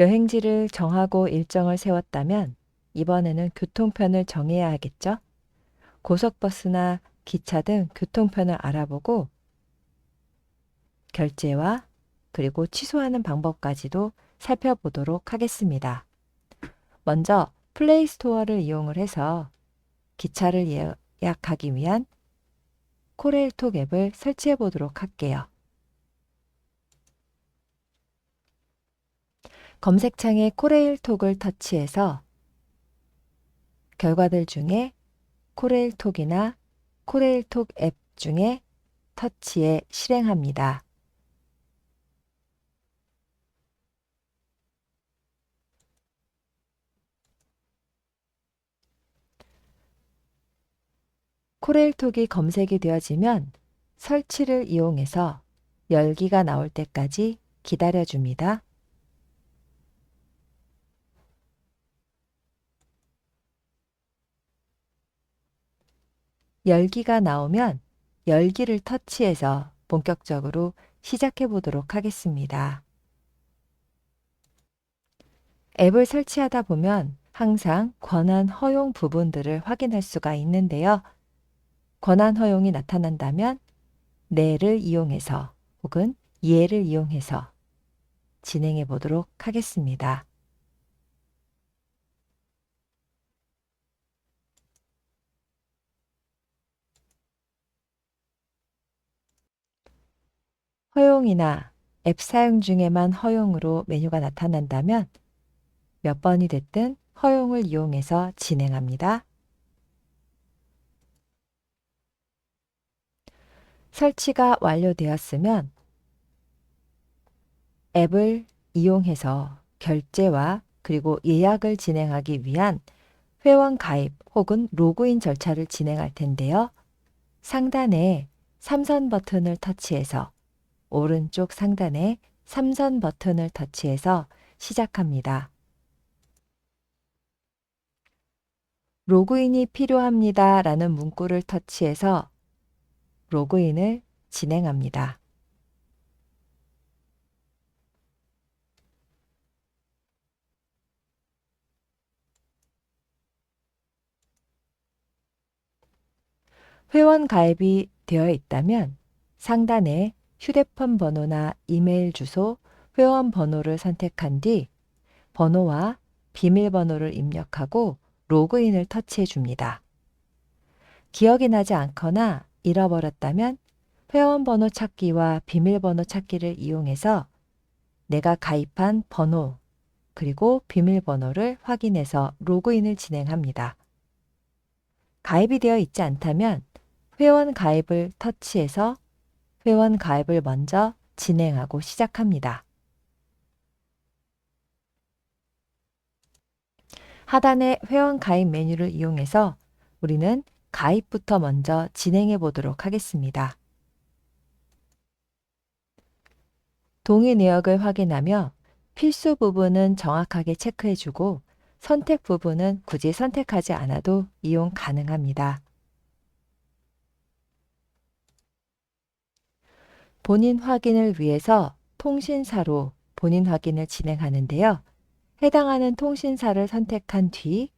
여행지를 정하고 일정을 세웠다면 이번에는 교통편을 정해야 하겠죠? 고속버스나 기차 등 교통편을 알아보고 결제와 그리고 취소하는 방법까지도 살펴보도록 하겠습니다. 먼저 플레이 스토어를 이용을 해서 기차를 예약하기 위한 코레일톡 앱을 설치해 보도록 할게요. 검색창에 코레일톡을 터치해서 결과들 중에 코레일톡이나 코레일톡 앱 중에 터치해 실행합니다. 코레일톡이 검색이 되어지면 설치를 이용해서 열기가 나올 때까지 기다려줍니다. 열기가 나오면 열기를 터치해서 본격적으로 시작해 보도록 하겠습니다. 앱을 설치하다 보면 항상 권한 허용 부분들을 확인할 수가 있는데요. 권한 허용이 나타난다면 네를 이용해서 혹은 예를 이용해서 진행해 보도록 하겠습니다. 허용이나 앱 사용 중에만 허용으로 메뉴가 나타난다면 몇 번이 됐든 허용을 이용해서 진행합니다. 설치가 완료되었으면 앱을 이용해서 결제와 그리고 예약을 진행하기 위한 회원 가입 혹은 로그인 절차를 진행할 텐데요. 상단에 삼선 버튼을 터치해서 오른쪽 상단에 삼선 버튼을 터치해서 시작합니다. 로그인이 필요합니다 라는 문구를 터치해서 로그인을 진행합니다. 회원 가입이 되어 있다면 상단에 휴대폰 번호나 이메일 주소, 회원 번호를 선택한 뒤 번호와 비밀번호를 입력하고 로그인을 터치해 줍니다. 기억이 나지 않거나 잃어버렸다면 회원번호 찾기와 비밀번호 찾기를 이용해서 내가 가입한 번호 그리고 비밀번호를 확인해서 로그인을 진행합니다. 가입이 되어 있지 않다면 회원 가입을 터치해서 회원 가입을 먼저 진행하고 시작합니다. 하단의 회원 가입 메뉴를 이용해서 우리는 가입부터 먼저 진행해 보도록 하겠습니다. 동의 내역을 확인하며 필수 부분은 정확하게 체크해 주고 선택 부분은 굳이 선택하지 않아도 이용 가능합니다. 본인 확인을 위해서 통신사로 본인 확인을 진행하는데요. 해당하는 통신사를 선택한 뒤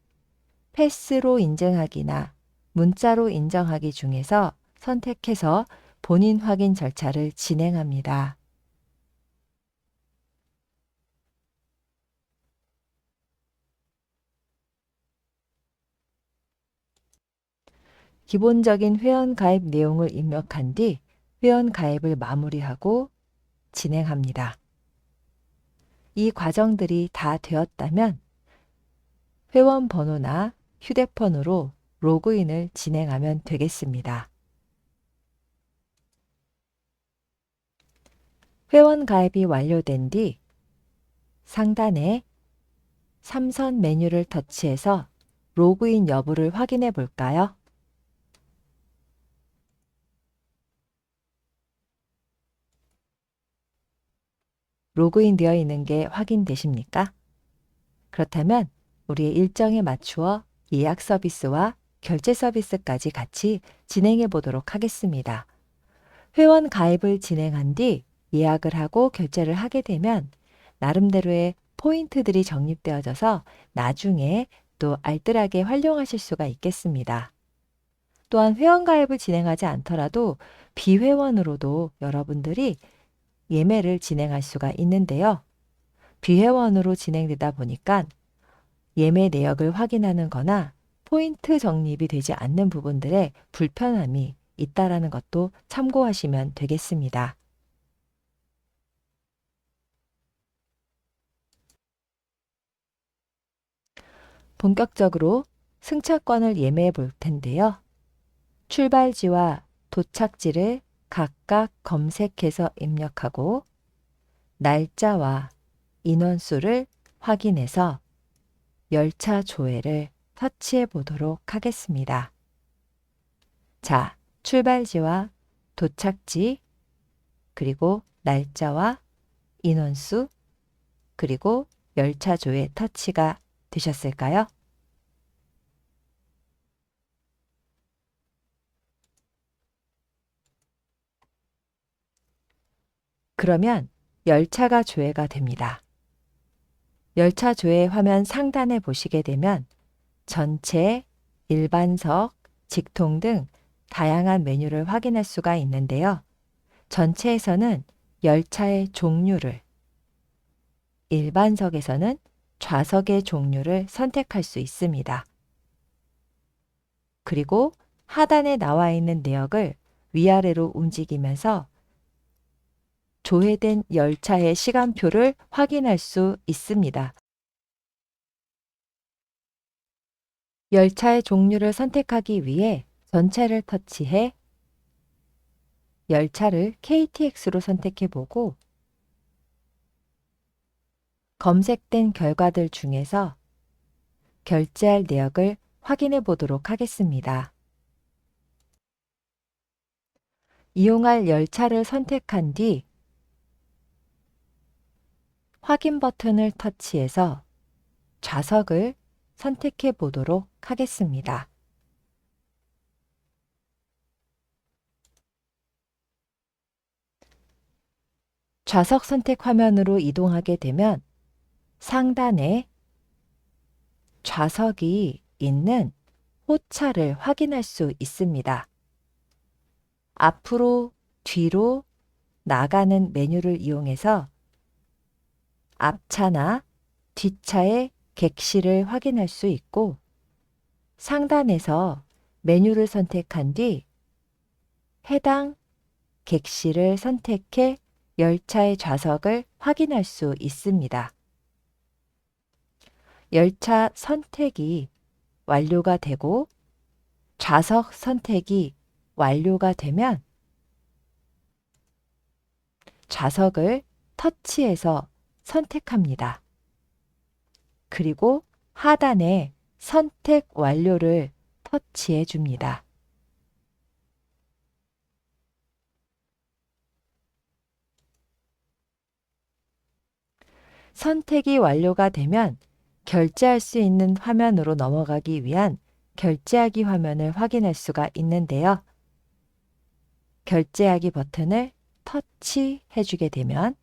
패스로 인증하기나 문자로 인정하기 중에서 선택해서 본인 확인 절차를 진행합니다. 기본적인 회원 가입 내용을 입력한 뒤 회원 가입을 마무리하고 진행합니다. 이 과정들이 다 되었다면 회원 번호나 휴대폰으로 로그인을 진행하면 되겠습니다. 회원 가입이 완료된 뒤 상단에 삼선 메뉴를 터치해서 로그인 여부를 확인해 볼까요? 로그인 되어 있는 게 확인되십니까? 그렇다면 우리의 일정에 맞추어 예약 서비스와 결제 서비스까지 같이 진행해 보도록 하겠습니다. 회원 가입을 진행한 뒤 예약을 하고 결제를 하게 되면 나름대로의 포인트들이 적립되어져서 나중에 또 알뜰하게 활용하실 수가 있겠습니다. 또한 회원가입을 진행하지 않더라도 비회원으로도 여러분들이 예매를 진행할 수가 있는데요. 비회원으로 진행되다 보니까 예매 내역을 확인하는 거나 포인트 적립이 되지 않는 부분들에 불편함이 있다라는 것도 참고하시면 되겠습니다. 본격적으로 승차권을 예매해 볼 텐데요. 출발지와 도착지를 각각 검색해서 입력하고 날짜와 인원수를 확인해서 열차 조회를 터치해 보도록 하겠습니다. 자, 출발지와 도착지, 그리고 날짜와 인원수, 그리고 열차 조회 터치가 되셨을까요? 그러면 열차가 조회가 됩니다. 열차 조회 화면 상단에 보시게 되면 전체, 일반석, 직통 등 다양한 메뉴를 확인할 수가 있는데요. 전체에서는 열차의 종류를, 일반석에서는 좌석의 종류를 선택할 수 있습니다. 그리고 하단에 나와 있는 내역을 위아래로 움직이면서 조회된 열차의 시간표를 확인할 수 있습니다. 열차의 종류를 선택하기 위해 전체를 터치해 열차를 KTX로 선택해 보고 검색된 결과들 중에서 결제할 내역을 확인해 보도록 하겠습니다. 이용할 열차를 선택한 뒤 확인 버튼을 터치해서 좌석을 선택해 보도록 하겠습니다. 좌석 선택 화면으로 이동하게 되면 상단에 좌석이 있는 호차를 확인할 수 있습니다. 앞으로 뒤로 나가는 메뉴를 이용해서 앞차나 뒷차의 객실을 확인할 수 있고 상단에서 메뉴를 선택한 뒤 해당 객실을 선택해 열차의 좌석을 확인할 수 있습니다. 열차 선택이 완료가 되고 좌석 선택이 완료가 되면 좌석을 터치해서 선택합니다. 그리고 하단에 선택 완료를 터치해 줍니다. 선택이 완료가 되면 결제할 수 있는 화면으로 넘어가기 위한 결제하기 화면을 확인할 수가 있는데요. 결제하기 버튼을 터치해 주게 되면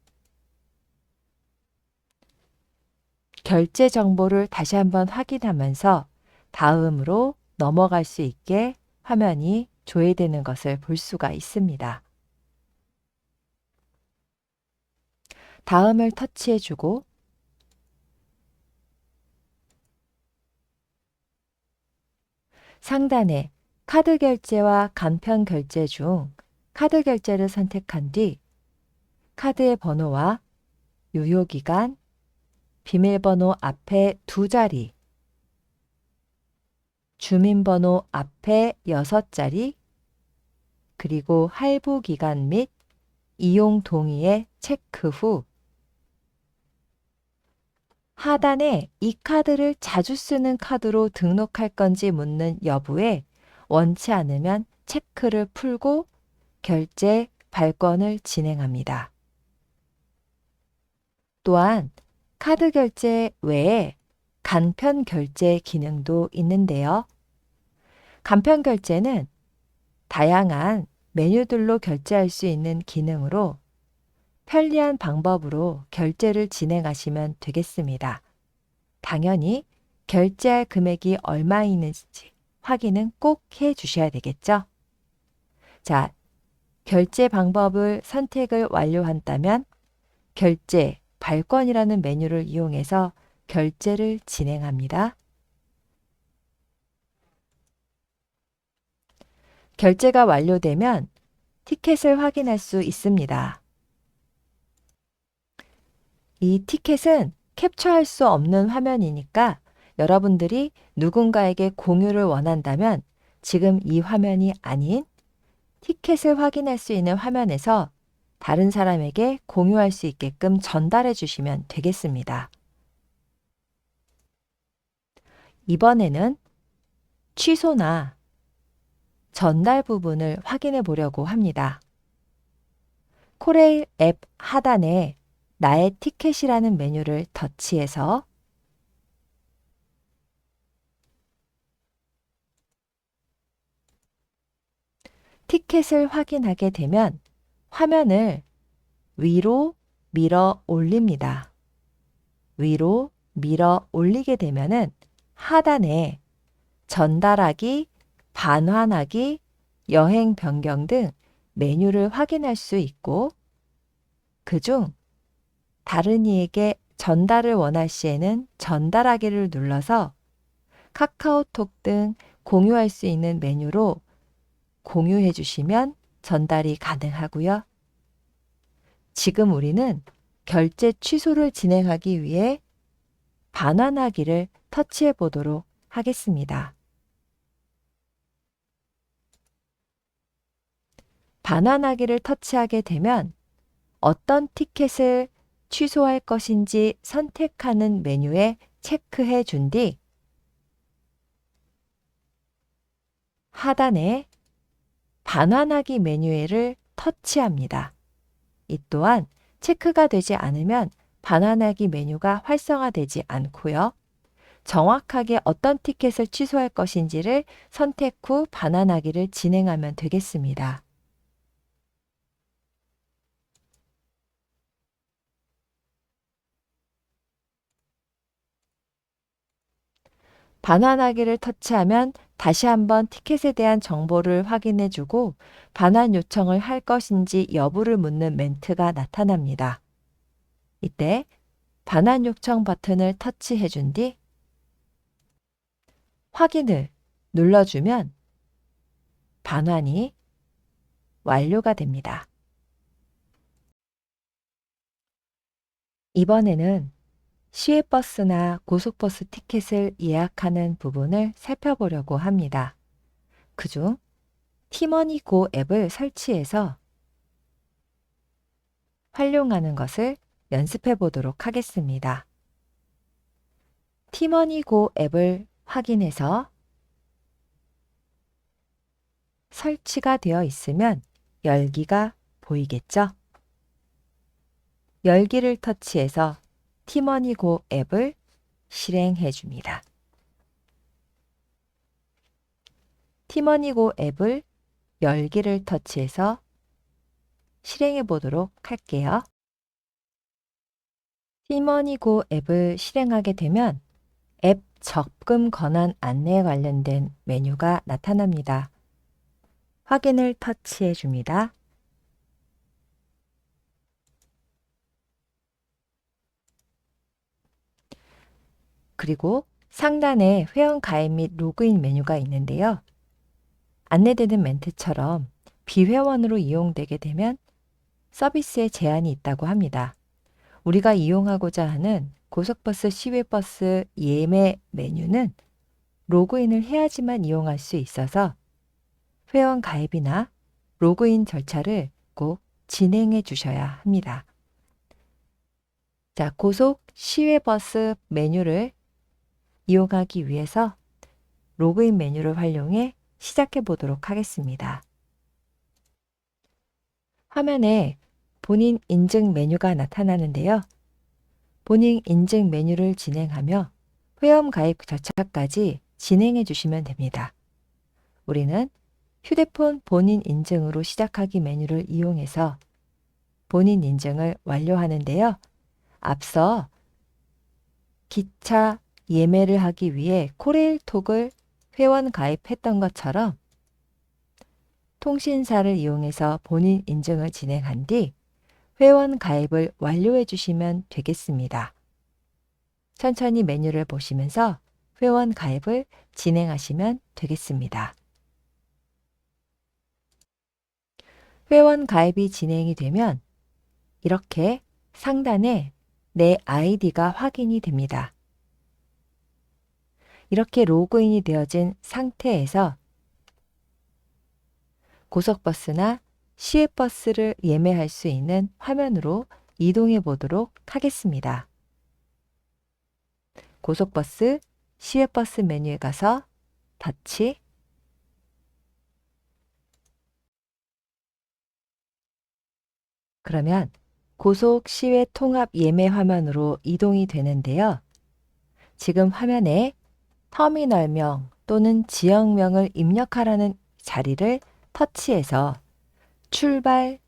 결제 정보를 다시 한번 확인하면서 다음으로 넘어갈 수 있게 화면이 조회되는 것을 볼 수가 있습니다. 다음을 터치해주고 상단에 카드 결제와 간편 결제 중 카드 결제를 선택한 뒤 카드의 번호와 유효기간, 비밀번호 앞에 두 자리, 주민번호 앞에 여섯 자리, 그리고 할부 기간 및 이용 동의에 체크 후 하단에 이 카드를 자주 쓰는 카드로 등록할 건지 묻는 여부에 원치 않으면 체크를 풀고 결제 발권을 진행합니다. 또한 카드 결제 외에 간편 결제 기능도 있는데요. 간편 결제는 다양한 메뉴들로 결제할 수 있는 기능으로 편리한 방법으로 결제를 진행하시면 되겠습니다. 당연히 결제할 금액이 얼마 있는지 확인은 꼭 해 주셔야 되겠죠? 자, 결제 방법을 선택을 완료한다면 결제 발권이라는 메뉴를 이용해서 결제를 진행합니다. 결제가 완료되면 티켓을 확인할 수 있습니다. 이 티켓은 캡처할 수 없는 화면이니까 여러분들이 누군가에게 공유를 원한다면 지금 이 화면이 아닌 티켓을 확인할 수 있는 화면에서 다른 사람에게 공유할 수 있게끔 전달해 주시면 되겠습니다. 이번에는 취소나 전달 부분을 확인해 보려고 합니다. 코레일 앱 하단에 나의 티켓이라는 메뉴를 터치해서 티켓을 확인하게 되면 화면을 위로 밀어 올립니다. 위로 밀어 올리게 되면은 하단에 전달하기, 반환하기, 여행 변경 등 메뉴를 확인할 수 있고 그중 다른 이에게 전달을 원할 시에는 전달하기를 눌러서 카카오톡 등 공유할 수 있는 메뉴로 공유해 주시면 전달이 가능하고요. 지금 우리는 결제 취소를 진행하기 위해 반환하기를 터치해 보도록 하겠습니다. 반환하기를 터치하게 되면 어떤 티켓을 취소할 것인지 선택하는 메뉴에 체크해 준 뒤 하단에 반환하기 메뉴를 터치합니다. 이 또한 체크가 되지 않으면 반환하기 메뉴가 활성화되지 않고요. 정확하게 어떤 티켓을 취소할 것인지를 선택 후 반환하기를 진행하면 되겠습니다. 반환하기를 터치하면 다시 한번 티켓에 대한 정보를 확인해 주고 반환 요청을 할 것인지 여부를 묻는 멘트가 나타납니다. 이때 반환 요청 버튼을 터치해 준 뒤 확인을 눌러주면 반환이 완료가 됩니다. 이번에는 시외버스나 고속버스 티켓을 예약하는 부분을 살펴보려고 합니다. 그중 티머니고 앱을 설치해서 활용하는 것을 연습해 보도록 하겠습니다. 티머니고 앱을 확인해서 설치가 되어 있으면 열기가 보이겠죠? 열기를 터치해서 티머니고 앱을 실행해 줍니다. 티머니고 앱을 열기를 터치해서 실행해 보도록 할게요. 티머니고 앱을 실행하게 되면 앱 적금 권한 안내에 관련된 메뉴가 나타납니다. 확인을 터치해 줍니다. 그리고 상단에 회원 가입 및 로그인 메뉴가 있는데요. 안내되는 멘트처럼 비회원으로 이용되게 되면 서비스에 제한이 있다고 합니다. 우리가 이용하고자 하는 고속버스, 시외버스 예매 메뉴는 로그인을 해야지만 이용할 수 있어서 회원 가입이나 로그인 절차를 꼭 진행해 주셔야 합니다. 자, 고속 시외버스 메뉴를 이용하기 위해서 로그인 메뉴를 활용해 시작해 보도록 하겠습니다. 화면에 본인 인증 메뉴가 나타나는데요. 본인 인증 메뉴를 진행하며 회원 가입 절차까지 진행해 주시면 됩니다. 우리는 휴대폰 본인 인증으로 시작하기 메뉴를 이용해서 본인 인증을 완료하는데요. 앞서 기차 예매를 하기 위해 코레일톡을 회원 가입했던 것처럼 통신사를 이용해서 본인 인증을 진행한 뒤 회원 가입을 완료해 주시면 되겠습니다. 천천히 메뉴를 보시면서 회원 가입을 진행하시면 되겠습니다. 회원 가입이 진행이 되면 이렇게 상단에 내 아이디가 확인이 됩니다. 이렇게 로그인이 되어진 상태에서 고속버스나 시외버스를 예매할 수 있는 화면으로 이동해 보도록 하겠습니다. 고속버스, 시외버스 메뉴에 가서 닫치 그러면 고속 시외 통합 예매 화면으로 이동이 되는데요. 지금 화면에 터미널명 또는 지역명을 입력하라는 자리를 터치해서 출발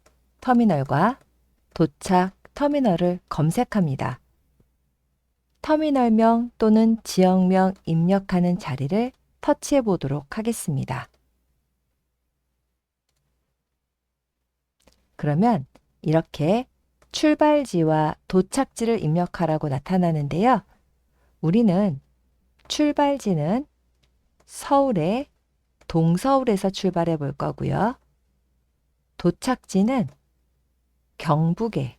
터미널과 도착 터미널을 검색합니다. 터미널명 또는 지역명 입력하는 자리를 터치해 보도록 하겠습니다. 그러면 이렇게 출발지와 도착지를 입력하라고 나타나는데요. 우리는 출발지는 서울의 동서울에서 출발해 볼 거고요. 도착지는 경북의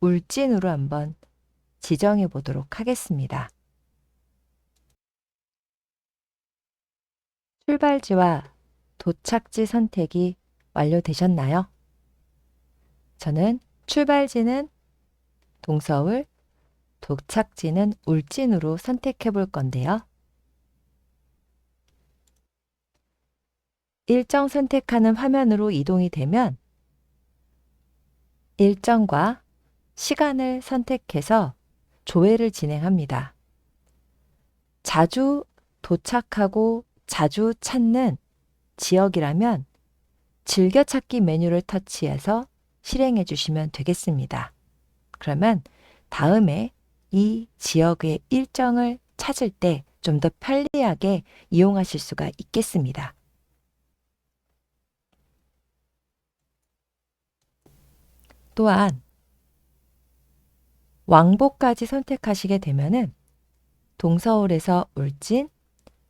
울진으로 한번 지정해 보도록 하겠습니다. 출발지와 도착지 선택이 완료되셨나요? 저는 출발지는 동서울, 도착지는 울진으로 선택해 볼 건데요. 일정 선택하는 화면으로 이동이 되면 일정과 시간을 선택해서 조회를 진행합니다. 자주 도착하고 자주 찾는 지역이라면 즐겨찾기 메뉴를 터치해서 실행해 주시면 되겠습니다. 그러면 다음에 이 지역의 일정을 찾을 때 좀 더 편리하게 이용하실 수가 있겠습니다. 또한 왕복까지 선택하시게 되면은 동서울에서 울진,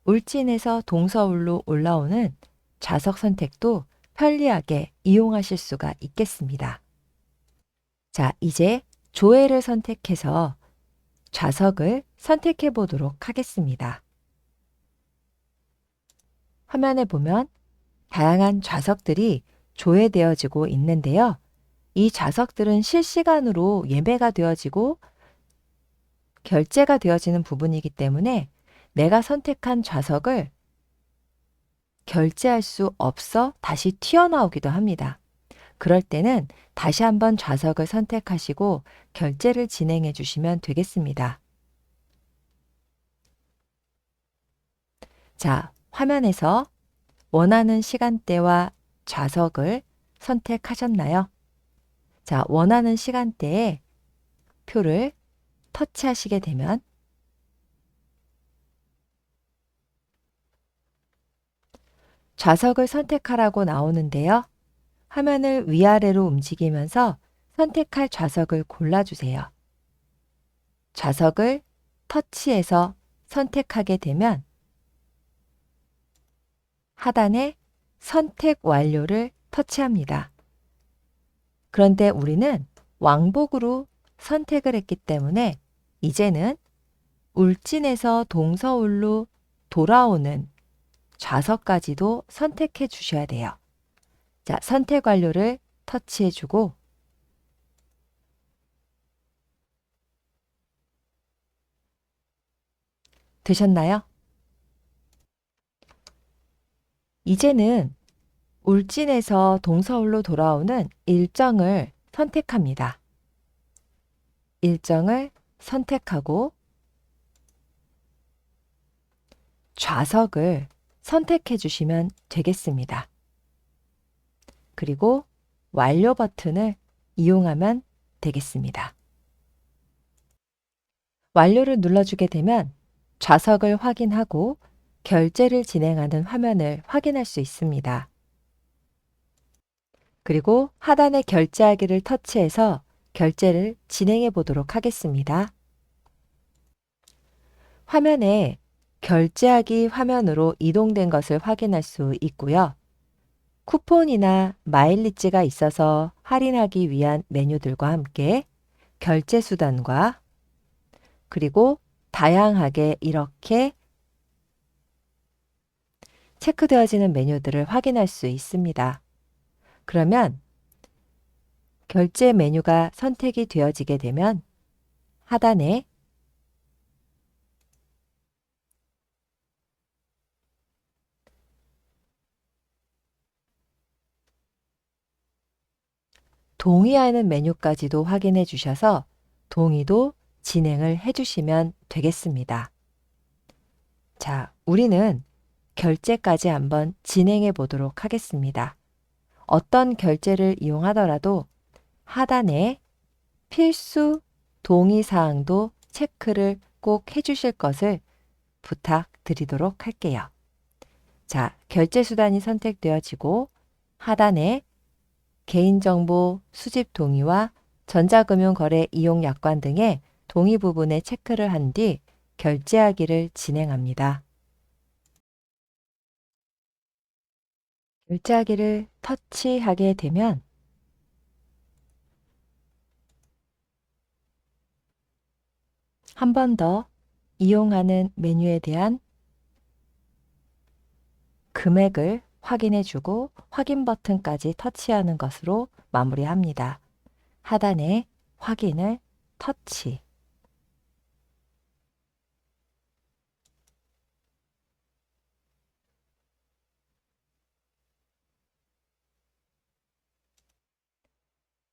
울진에서 동서울로 올라오는 좌석 선택도 편리하게 이용하실 수가 있겠습니다. 자, 이제 조회를 선택해서 좌석을 선택해 보도록 하겠습니다. 화면에 보면 다양한 좌석들이 조회되어지고 있는데요. 이 좌석들은 실시간으로 예매가 되어지고 결제가 되어지는 부분이기 때문에 내가 선택한 좌석을 결제할 수 없어 다시 튀어나오기도 합니다. 그럴 때는 다시 한번 좌석을 선택하시고 결제를 진행해 주시면 되겠습니다. 자, 화면에서 원하는 시간대와 좌석을 선택하셨나요? 자, 원하는 시간대에 표를 터치하시게 되면 좌석을 선택하라고 나오는데요. 화면을 위아래로 움직이면서 선택할 좌석을 골라주세요. 좌석을 터치해서 선택하게 되면 하단에 선택 완료를 터치합니다. 그런데 우리는 왕복으로 선택을 했기 때문에 이제는 울진에서 동서울로 돌아오는 좌석까지도 선택해 주셔야 돼요. 자, 선택 완료를 터치해 주고 되셨나요? 이제는 울진에서 동서울로 돌아오는 일정을 선택합니다. 일정을 선택하고 좌석을 선택해 주시면 되겠습니다. 그리고 완료 버튼을 이용하면 되겠습니다. 완료를 눌러주게 되면 좌석을 확인하고 결제를 진행하는 화면을 확인할 수 있습니다. 그리고 하단의 결제하기를 터치해서 결제를 진행해 보도록 하겠습니다. 화면에 결제하기 화면으로 이동된 것을 확인할 수 있고요. 쿠폰이나 마일리지가 있어서 할인하기 위한 메뉴들과 함께 결제 수단과 그리고 다양하게 이렇게 체크되어지는 메뉴들을 확인할 수 있습니다. 그러면 결제 메뉴가 선택이 되어지게 되면 하단에 동의하는 메뉴까지도 확인해 주셔서 동의도 진행을 해 주시면 되겠습니다. 자, 우리는 결제까지 한번 진행해 보도록 하겠습니다. 어떤 결제를 이용하더라도 하단에 필수 동의 사항도 체크를 꼭 해 주실 것을 부탁드리도록 할게요. 자, 결제 수단이 선택되어지고 하단에 개인정보 수집 동의와 전자금융 거래 이용 약관 등의 동의 부분에 체크를 한 뒤 결제하기를 진행합니다. 결제하기를 터치하게 되면 한 번 더 이용하는 메뉴에 대한 금액을 확인해 주고 확인 버튼까지 터치하는 것으로 마무리합니다. 하단에 확인을 터치.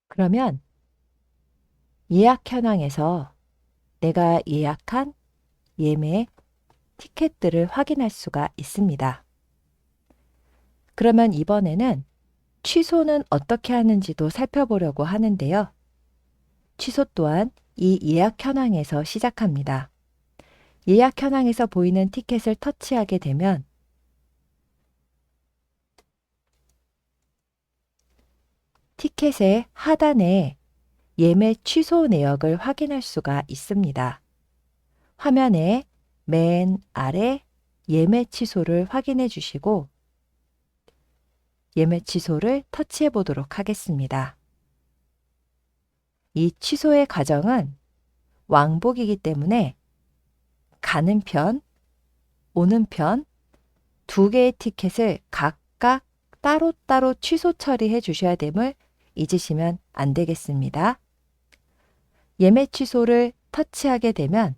그러면 예약 현황에서 내가 예약한 예매 티켓들을 확인할 수가 있습니다. 그러면 이번에는 취소는 어떻게 하는지도 살펴보려고 하는데요. 취소 또한 이 예약 현황에서 시작합니다. 예약 현황에서 보이는 티켓을 터치하게 되면 티켓의 하단에 예매 취소 내역을 확인할 수가 있습니다. 화면에 맨 아래 예매 취소를 확인해 주시고 예매 취소를 터치해 보도록 하겠습니다. 이 취소의 과정은 왕복이기 때문에 가는 편, 오는 편 두 개의 티켓을 각각 따로따로 취소 처리해 주셔야 됨을 잊으시면 안 되겠습니다. 예매 취소를 터치하게 되면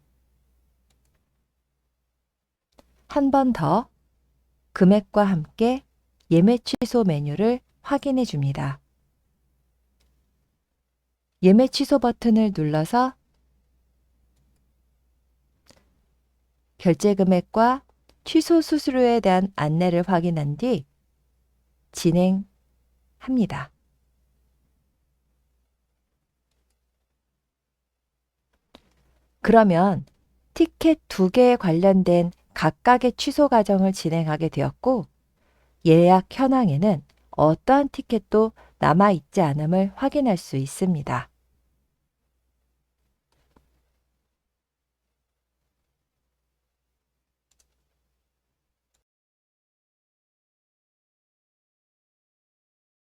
한 번 더 금액과 함께 예매 취소 메뉴를 확인해 줍니다. 예매 취소 버튼을 눌러서 결제 금액과 취소 수수료에 대한 안내를 확인한 뒤 진행합니다. 그러면 티켓 두 개에 관련된 각각의 취소 과정을 진행하게 되었고 예약 현황에는 어떠한 티켓도 남아 있지 않음을 확인할 수 있습니다.